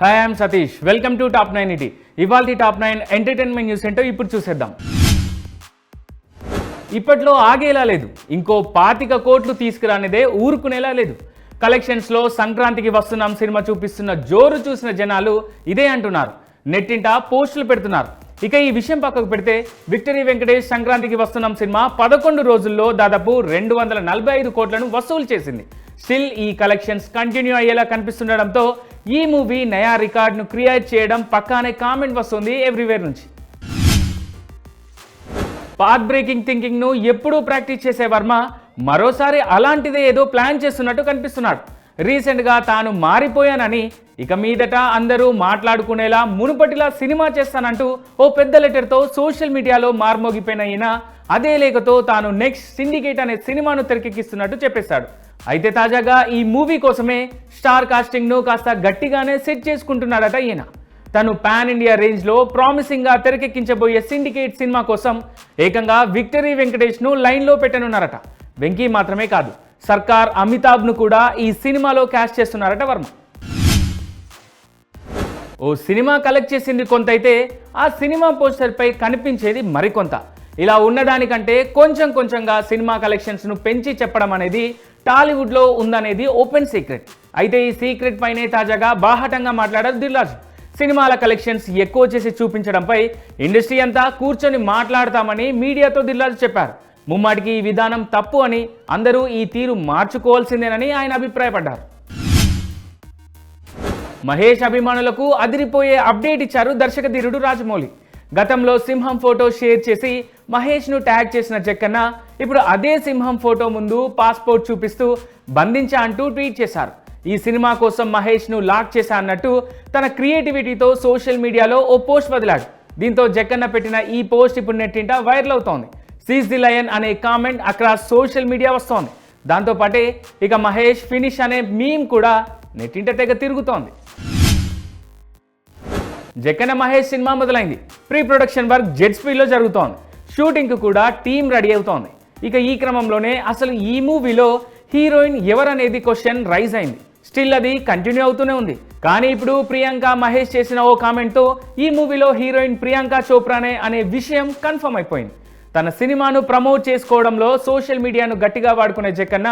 Hi I'm Satish welcome to top nine ET ఇవాళ top nine entertainment news ఏంటో ఇప్పుడు చూసేద్దాం. ఇప్పట్లో ఆగేలా లేదు. ఇంకో పాతిక కోట్లు తీసుకురానిదే ఊరుకునేలా లేదు. కలెక్షన్స్లో సంక్రాంతికి వస్తున్నాం సినిమా చూపిస్తున్న జోరు చూసిన జనాలు ఇదే అంటున్నారు. నెట్టింట పోస్టులు పెడుతున్నారు. ఇక ఈ విషయం పక్కకు పెడితే విక్టరీ వెంకటేష్ సంక్రాంతికి వస్తున్నాం సినిమా పదకొండు రోజుల్లో దాదాపు రెండు వందల నలభై ఐదు కోట్లను వసూలు చేసింది. స్టిల్ ఈ కలెక్షన్స్ కంటిన్యూ అయ్యేలా కనిపిస్తుండడంతో ఈ మూవీ నయా రికార్డ్ను క్రియేట్ చేయడం పక్కానే కామెంట్ వస్తుంది ఎవ్రీవేర్ నుంచి. పాత్ బ్రేకింగ్ థింకింగ్ను ఎప్పుడూ ప్రాక్టీస్ చేసే వర్మ మరోసారి అలాంటిదే ఏదో ప్లాన్ చేస్తున్నట్టు కనిపిస్తున్నాడు. రీసెంట్గా తాను మారిపోయానని ఇక మీదట అందరూ మాట్లాడుకునేలా మునుపటిలా సినిమా చేస్తానంటూ ఓ పెద్ద లెటర్తో సోషల్ మీడియాలో మార్మోగిపోయిన ఈయన అదే లేఖతో తాను నెక్స్ట్ సిండికేట్ అనే సినిమాను తెరకెక్కిస్తున్నట్టు చెప్పేశాడు. అయితే తాజాగా ఈ మూవీ కోసమే స్టార్ కాస్టింగ్ను కాస్త గట్టిగానే సెట్ చేసుకుంటున్నాడట ఈయన. తను పాన్ ఇండియా రేంజ్లో ప్రామిసింగ్గా తెరకెక్కించబోయే సిండికేట్ సినిమా కోసం ఏకంగా విక్టరీ వెంకటేష్ను లైన్లో పెట్టనున్నారట. వెంకీ మాత్రమే కాదు సర్కార్ అమితాబ్ను కూడా ఈ సినిమాలో క్యాష్ చేస్తున్నారట వర్మ. ఓ సినిమా కలెక్ట్ చేసింది కొంత అయితే ఆ సినిమా పోస్టర్పై కనిపించేది మరికొంత. ఇలా ఉన్నదానికంటే కొంచెం కొంచెంగా సినిమా కలెక్షన్స్ను పెంచి చెప్పడం అనేది టాలీవుడ్లో ఉందనేది ఓపెన్ సీక్రెట్ అయితే ఈ సీక్రెట్ పైనే తాజాగా బాహటంగా మాట్లాడారు దిల్రాజు. సినిమాల కలెక్షన్స్ ఎక్కువ చేసి చూపించడంపై ఇండస్ట్రీ అంతా కూర్చొని మాట్లాడతామని మీడియాతో దిల్రాజు చెప్పారు. ముమ్మాటికి ఈ విధానం తప్పు అని అందరూ ఈ తీరు మార్చుకోవాల్సిందేనని ఆయన అభిప్రాయపడ్డారు. మహేష్ అభిమానులకు అదిరిపోయే అప్డేట్ ఇచ్చారు దర్శక ధీరుడు రాజమౌళి. గతంలో సింహం ఫోటో షేర్ చేసి మహేష్ను ట్యాగ్ చేసిన జక్కన్న ఇప్పుడు అదే సింహం ఫోటో ముందు పాస్పోర్ట్ చూపిస్తూ బంధించా అంటూ ట్వీట్ చేశారు. ఈ సినిమా కోసం మహేష్ను లాక్ చేశా అన్నట్టు తన క్రియేటివిటీతో సోషల్ మీడియాలో ఓ పోస్ట్ వదిలాడు. దీంతో జక్కన్న పెట్టిన ఈ పోస్ట్ ఇప్పుడు నెట్టింట వైరల్ అవుతోంది. సీజ్ ది లయన్ అనే కామెంట్ అక్కడ సోషల్ మీడియా వస్తోంది. దాంతోపాటే ఇక మహేష్ ఫినిష్ అనే మీమ్ కూడా నెట్టింట తెగ తిరుగుతోంది. జక్కన మహేష్ సినిమా మొదలైంది. ప్రీ ప్రొడక్షన్ వర్క్ జెట్ స్పీడ్లో జరుగుతోంది. షూటింగ్కు కూడా టీం రెడీ అవుతోంది. ఇక ఈ క్రమంలోనే అసలు ఈ మూవీలో హీరోయిన్ ఎవరనేది క్వశ్చన్ రైజ్ అయింది. స్టిల్ అది కంటిన్యూ అవుతూనే ఉంది. కానీ ఇప్పుడు ప్రియాంక మహేష్ చేసిన ఓ కామెంట్తో ఈ మూవీలో హీరోయిన్ ప్రియాంక చోప్రానే అనే విషయం కన్ఫర్మ్ అయిపోయింది. తన సినిమాను ప్రమోట్ చేసుకోవడంలో సోషల్ మీడియాను గట్టిగా వాడుకునే జక్కన్న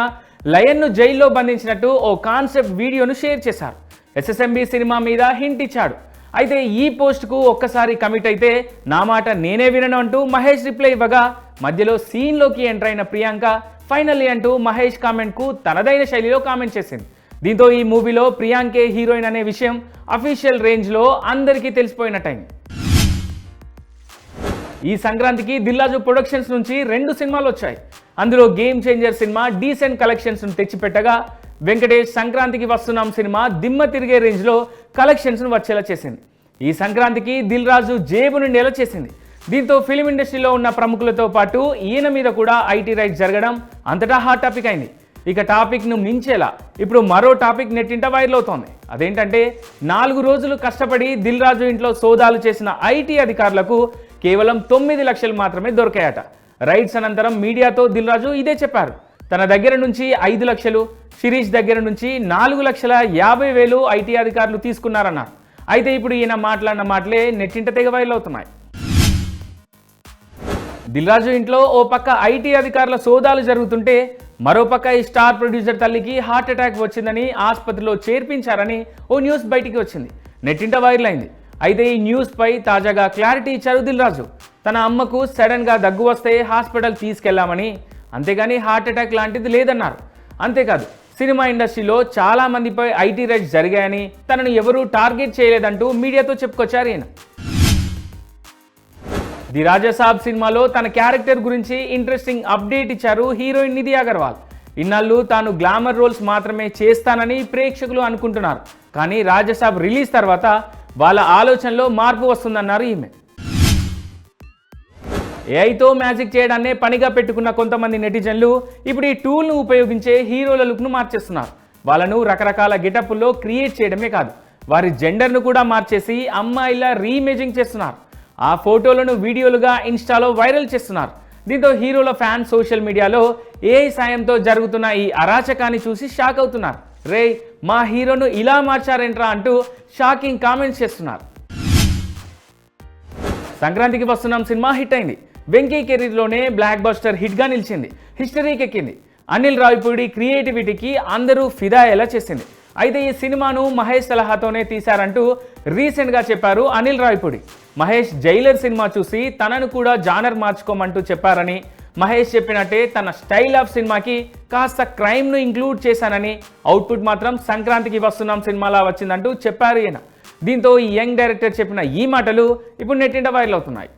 లయన్ను జైల్లో బంధించినట్టు ఓ కాన్సెప్ట్ వీడియోను షేర్ చేశారు. ఎస్ఎస్ఎంబి సినిమా మీద హింట్ ఇచ్చాడు. అయితే ఈ పోస్ట్కు ఒక్కసారి కమిట్ అయితే నా మాట నేనే వినను అంటూ మహేష్ రిప్లై ఇవ్వగా మధ్యలో సీన్లోకి ఎంటర్ అయిన ప్రియాంక ఫైనల్లీ అంటూ మహేష్ కామెంట్కు తనదైన శైలిలో కామెంట్ చేసింది. దీంతో ఈ మూవీలో ప్రియాంకే హీరోయిన్ అనే విషయం అఫీషియల్ రేంజ్లో అందరికీ తెలిసిపోయినట్టయింది. ఈ సంక్రాంతికి దిల్లాజు ప్రొడక్షన్స్ నుంచి రెండు సినిమాలు వచ్చాయి. అందులో గేమ్ చేంజర్ సినిమా డీసెంట్ కలెక్షన్స్ను తెచ్చిపెట్టగా వెంకటేష్ సంక్రాంతికి వస్తున్నాం సినిమా దిమ్మ తిరిగే రేంజ్లో కలెక్షన్స్ను వచ్చేలా చేసింది. ఈ సంక్రాంతికి దిల్ రాజు జేబు నిండేలా చేసింది? దీంతో ఫిలిం ఇండస్ట్రీలో ఉన్న ప్రముఖులతో పాటు ఈయన మీద కూడా ఐటీ రైట్ జరగడం అంతటా హాట్ టాపిక్ అయింది. ఇక టాపిక్ను మించేలా ఇప్పుడు మరో టాపిక్ నెట్టింట వైరల్ అవుతోంది. అదేంటంటే నాలుగు రోజులు కష్టపడి దిల్ రాజు ఇంట్లో సోదాలు చేసిన ఐటీ అధికారులకు కేవలం తొమ్మిది లక్షలు మాత్రమే దొరికాయట. రైట్స్ అనంతరం మీడియాతో దిల్ రాజు ఇదే చెప్పారు. తన దగ్గర నుంచి ఐదు లక్షలు శిరీష్ దగ్గర నుంచి నాలుగు లక్షల యాభై వేలు ఐటీ అధికారులు తీసుకున్నారన్నారు. అయితే ఇప్పుడు ఈయన మాట్లాడిన మాటలే నెట్టింట తెగ వైరల్ అవుతున్నాయి. దిల్రాజు ఇంట్లో ఓ పక్క ఐటీ అధికారుల సోదాలు జరుగుతుంటే మరోపక్క ఈ స్టార్ ప్రొడ్యూసర్ తల్లికి హార్ట్ అటాక్ వచ్చిందని ఆసుపత్రిలో చేర్పించారని ఓ న్యూస్ బయటికి వచ్చింది. నెట్టింట వైరల్ అయింది. అయితే ఈ న్యూస్ పై తాజాగా క్లారిటీ ఇచ్చారు దిల్రాజు. తన అమ్మకు సడన్గా దగ్గు వస్తే హాస్పిటల్ తీసుకెళ్ళామని అంతేగాని హార్ట్ అటాక్ లాంటిది లేదన్నారు. అంతేకాదు సినిమా ఇండస్ట్రీలో చాలా మందిపై ఐటీ రైట్స్ జరిగాయని తనను ఎవరూ టార్గెట్ చేయలేదంటూ మీడియాతో చెప్పుకొచ్చారు ఈయన. ది రాజాసాబ్ సినిమాలో తన క్యారెక్టర్ గురించి ఇంట్రెస్టింగ్ అప్డేట్ ఇచ్చారు హీరోయిన్ నిధి అగర్వాల్. ఇన్నాళ్ళు తాను గ్లామర్ రోల్స్ మాత్రమే చేస్తానని ప్రేక్షకులు అనుకుంటున్నారు. కానీ రాజసాబ్ రిలీజ్ తర్వాత వాళ్ళ ఆలోచనలో మార్పు వస్తుందన్నారు ఈమె. ఏఐతో మ్యాజిక్ చేయడాన్నే పనిగా పెట్టుకున్న కొంతమంది నెటిజన్లు ఇప్పుడు ఈ టూల్ను ఉపయోగించే హీరోల లుక్ను మార్చేస్తున్నారు. వాళ్ళను రకరకాల గెటప్ల్లో క్రియేట్ చేయడమే కాదు వారి జెండర్ను కూడా మార్చేసి అమ్మాయిలా రీఇమేజింగ్ చేస్తున్నారు. ఆ ఫోటోలను వీడియోలుగా ఇన్స్టాలో వైరల్ చేస్తున్నారు. దీంతో హీరోల ఫ్యాన్స్ సోషల్ మీడియాలో ఏఐ సాయంతో జరుగుతున్న ఈ అరాచకాన్ని చూసి షాక్ అవుతున్నారు. రే మా హీరోను ఇలా మార్చారేంట్రా అంటూ షాకింగ్ కామెంట్స్ చేస్తున్నారు. సంక్రాంతికి వస్తున్నాం సినిమా హిట్ అయింది. వెంకీ కెరీర్లోనే బ్లాక్ బస్టర్ హిట్గా నిలిచింది. హిస్టరీకి ఎక్కింది. అనిల్ రావిపూడి క్రియేటివిటీకి అందరూ ఫిదా ఎలా చేసింది. అయితే ఈ సినిమాను మహేష్ సలహాతోనే తీశారంటూ రీసెంట్గా చెప్పారు అనిల్ రావిపూడి. మహేష్ జైలర్ సినిమా చూసి తనను కూడా జానర్ మార్చుకోమంటూ చెప్పారని మహేష్ చెప్పినట్టే తన స్టైల్ ఆఫ్ సినిమాకి కాస్త క్రైమ్ను ఇంక్లూడ్ చేశానని అవుట్పుట్ మాత్రం సంక్రాంతికి వస్తున్నాం సినిమాలా వచ్చిందంటూ చెప్పారు ఈయన. దీంతో ఈ యంగ్ డైరెక్టర్ చెప్పిన ఈ మాటలు ఇప్పుడు నెట్టింట వైరల్ అవుతున్నాయి.